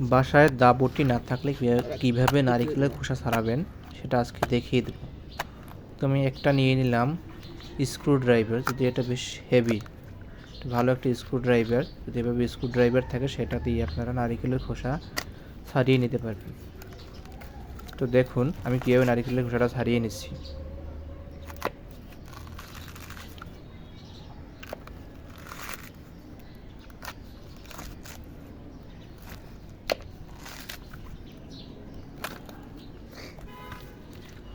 বাসায় দা বটি না থাকলে কিভাবে- কীভাবে নারিকেলের খোসা ছাড়াবেন, সেটা আজকে দেখিয়ে দেব। তো আমি একটা নিয়ে নিলাম স্ক্রু ড্রাইভার যদি এটা বেশ হেভি ভালো একটা স্ক্রু ড্রাইভার যদি এভাবে স্ক্রু ড্রাইভার থাকে, সেটা দিয়ে আপনারা নারিকেলের খোসা ছাড়িয়ে নিতে পারবেন। তো দেখুন, আমি কীভাবে নারিকেলের খোসাটা ছাড়িয়ে নিচ্ছি।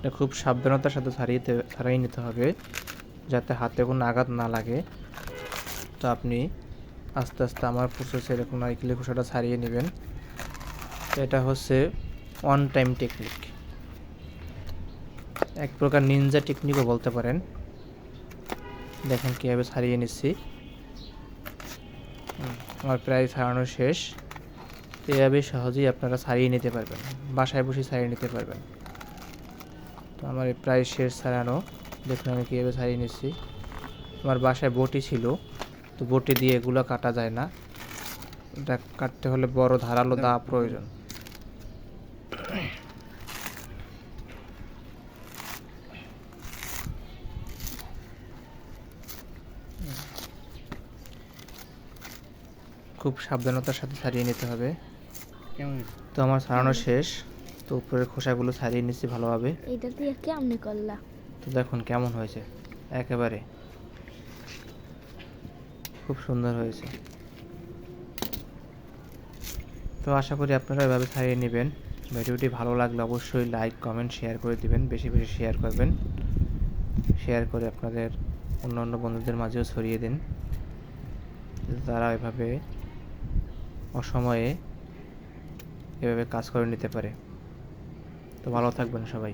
এটা খুব সাবধানতার সাথে ছাড়িয়ে ছাড়িয়ে নিতে হবে, যাতে হাতে কোনো আঘাত না লাগে। তো আপনি আস্তে আস্তে আমার প্রসেসে এরকম নারিকেলের খোসাটা ছাড়িয়ে নেবেন। এটা হচ্ছে ওয়ান টাইম টেকনিক এক প্রকার নিনজা টেকনিকও বলতে পারেন। দেখেন কীভাবে ছাড়িয়ে নিচ্ছি। আমার প্রায় ছাড়ানো শেষ। এভাবে সহজেই আপনারা ছাড়িয়ে নিতে পারবেন। বাসায় বসে ছাড়িয়ে নিতে পারবেন। তো আমার প্রায় শেষ ছাড়ানো। দেখুন আমি কীভাবে ছাড়িয়ে নিচ্ছি। আমার বাসায় বটি ছিল তো বটি দিয়ে এগুলো কাটা যায় না। এটা কাটতে হলে বড় ধারালো দা প্রয়োজন। খুব সাবধানতার সাথে ছাড়িয়ে নিতে হবে। তো আমার ছাড়ানো শেষ। তো উপরের খোসাগুলো ছাড়িয়ে নিচ্ছি ভালোভাবে। এটা দিয়ে কেমনে করলা? তো দেখুন কেমন হয়েছে একেবারে। খুব সুন্দর হয়েছে। তো আশা করি আপনারা এভাবে ছাড়িয়ে নেবেন। ভিডিওটি ভালো লাগলে অবশ্যই লাইক কমেন্ট শেয়ার করে দিবেন বেশি বেশি শেয়ার করবেন। শেয়ার করে আপনাদের অন্য অন্য বন্ধুদের মাঝেও ছড়িয়ে দিন। তারা এভাবে অসময়ে এভাবে কাজ করে নিতে পারে। তো ভালো থাকবেন সবাই।